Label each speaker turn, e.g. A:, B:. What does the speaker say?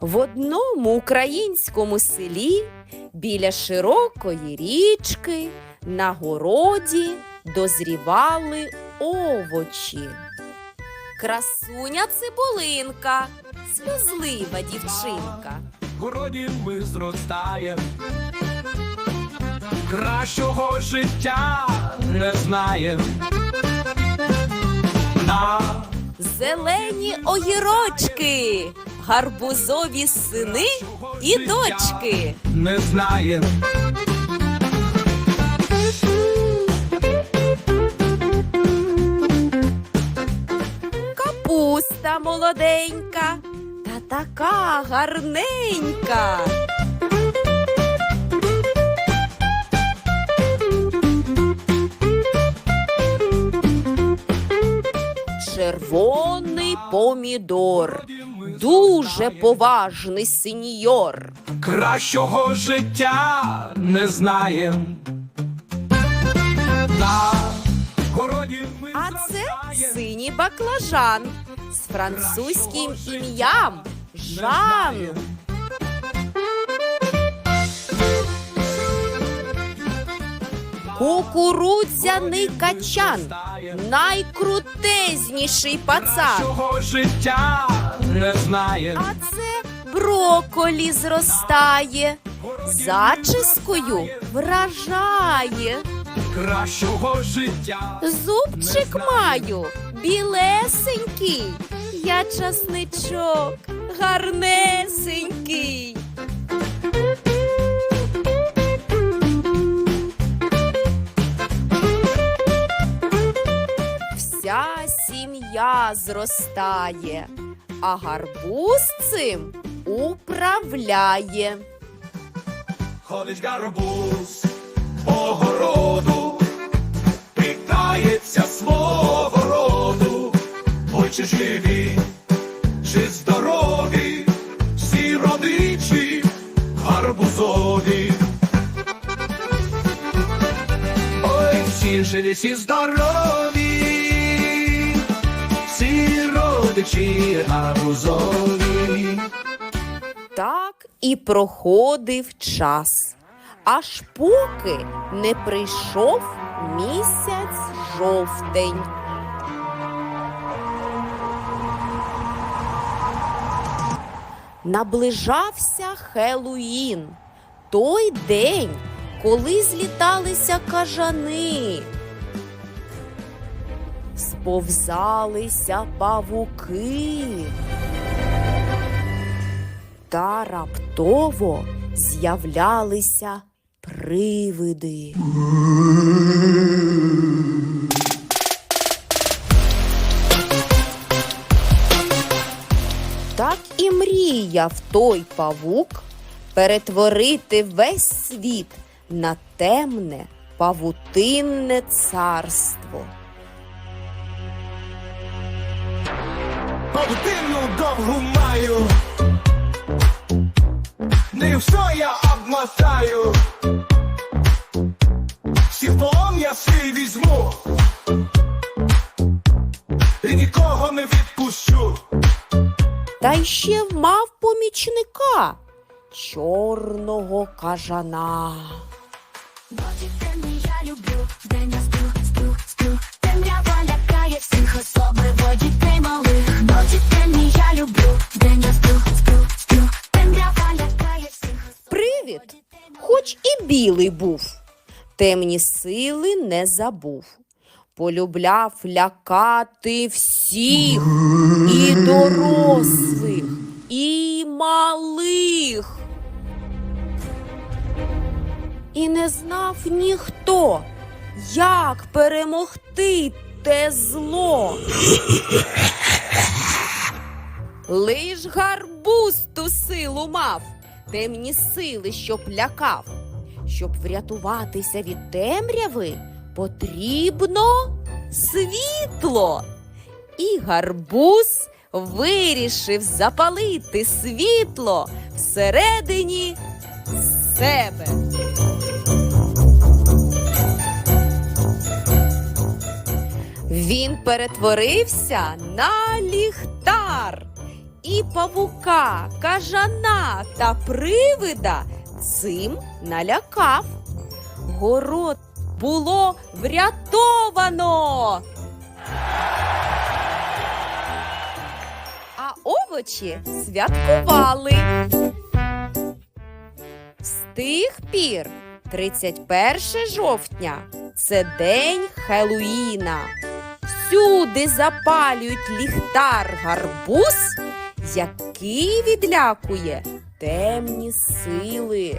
A: В одному українському селі біля широкої річки на городі дозрівали овочі. Красуня цибулинка, сльозлива дівчинка.
B: В городі ми зростаєм. Кращого життя не знаєм. На
A: Зелені огірочки, гарбузові сини і дочки.
B: не знаєм.
A: Капуста молоденька та така гарненька. Червоний помідор, дуже поважний сеньор.
B: Кращого життя не знаєм. На городі ми
A: А це
B: зростаєм.
A: синій баклажан з французьким ім'ям Жан. Кукурудзяний качан, найкрутезніший пацан.
B: Життя не знаєм.
A: А це броколі зростає, зачіскою вражає.
B: Кращого життя
A: Зубчик маю білесенький, я часничок гарнесенький. Зростає, а гарбуз цим управляє.
B: Ходить гарбуз по городу, питається свого роду, ой чи живі, чи здорові, всі родичі гарбузові. Ой, всі живі, всі здорові, родичі гарбузові.
A: Так і проходив час, аж поки не прийшов місяць жовтень. Наближався Хеллоїн, той день, коли зліталися кажани. Сповзалися павуки. Та раптово з'являлися привиди. Так і мріяв той павук перетворити весь світ на темне павутинне царство.
B: Павутину довгу маю, не все я обмотаю, всі полон свій візьму, і нікого не відпущу.
A: Та ще мав помічника чорного кажана. Білий був, темні сили не забув. Полюбляв лякати всіх, і дорослих, і малих. І не знав ніхто, як перемогти те зло. Лиш гарбуз ту силу мав, темні сили, щоб лякав. Щоб врятуватися від темряви, потрібно світло. І гарбуз вирішив запалити світло всередині себе. Він перетворився на ліхтар і павука, кажана та привида цим налякав. Город було врятовано. А овочі святкували. З тих пір 31 жовтня це день Хеллоїна. Всюди запалюють ліхтар гарбуз, який відлякує темні сили.